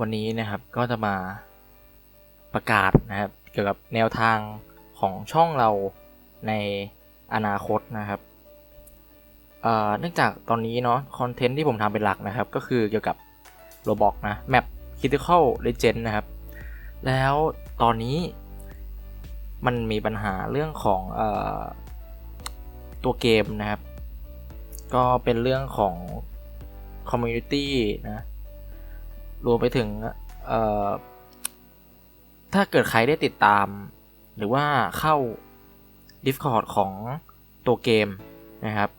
วันนี้นะครับก็จะมาประกาศนะครับเกี่ยวกับแนวทางของช่องเราในอนาคตนะครับเนื่องจากตอนนี้เนาะคอนเทนต์ที่ผมทำเป็นหลักนะครับ ก็คือเกี่ยวกับโรบอกนะแมป Critical Legend นะครับ แล้วตอนนี้มันมีปัญหาเรื่องของออตัวเกมนะครับ ก็เป็นเรื่องของ Community นะ รวมไปถึงถ้าเกิดใครได้ติดตาม หรือว่าเข้า Discord ของตัวเกมนะครับ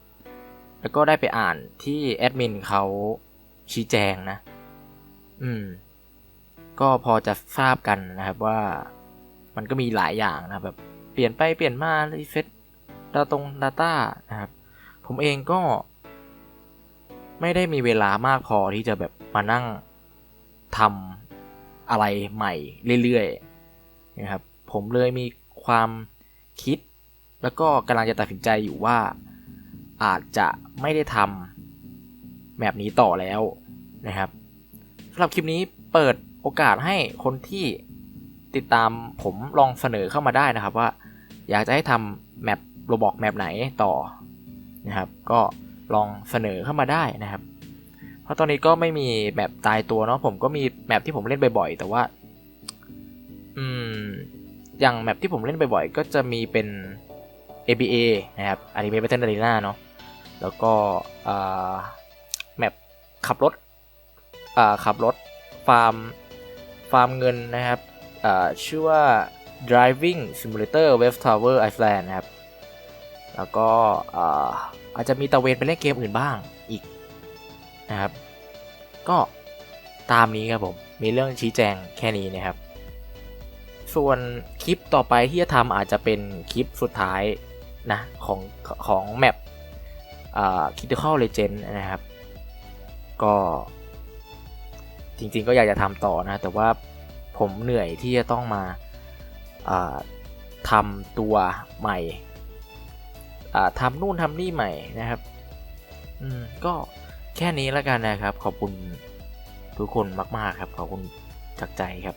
แล้วก็ได้ไปอ่านที่แอดมินเขาชี้แจงนะ อืม ก็พอจะทราบกันนะครับว่ามันก็มีหลายอย่างนะแบบเปลี่ยนไปเปลี่ยนมารีเฟซดาตรง Data นะครับ ผมเองก็ ไม่ได้มีเวลามากพอที่จะแบบมานั่ง ทำอะไรใหม่เรื่อยๆนะครับผมเลยมีความคิด แล้วก็กำลังจะตัดสินใจอยู่ว่า อาจจะไม่ได้ทำแบบนี้ต่อแล้วนะครับสำหรับคลิปนี้เปิดโอกาสให้คนที่ติดตามผมลองเสนอเข้ามาได้นะครับว่า อยากจะให้ทำแมปโรบอกแมปไหนต่อนะครับ ก็ลองเสนอเข้ามาได้นะครับ เพราะตอนนี้ก็ไม่มีแมปตายตัวเนาะผมก็มีแมปที่ผมเล่นบ่อยๆแต่ว่า อืม อย่างแมปที่ผมเล่นบ่อยๆก็จะมีเป็น ABA นะครับ Anime Battle Arena เนาะแล้วก็แมปขับรถขับรถฟาร์มฟาร์มเงินนะครับชื่อว่า Driving Simulator Wave Tower Iceland นะครับ แล้วก็อาอาจจะมีตะเวนไปเล่นเกมอื่นบ้าง นะครับ ก็ตามนี้ครับผม มีเรื่องชี้แจงแค่นี้นะครับ ส่วนคลิปต่อไปที่จะทำอาจจะเป็นคลิปสุดท้ายนะของของแมปอ่า Critical Legend นะครับ ก็จริงๆก็อยากจะทำต่อนะ แต่ว่าผมเหนื่อยที่จะต้องมาทำตัวใหม่ทำนู่นทำนี่ใหม่นะครับ อืม ก็ แค่นี้แล้วกันนะครับ ขอบคุณทุกคนมาก ๆ ครับ ขอบคุณจากใจครับ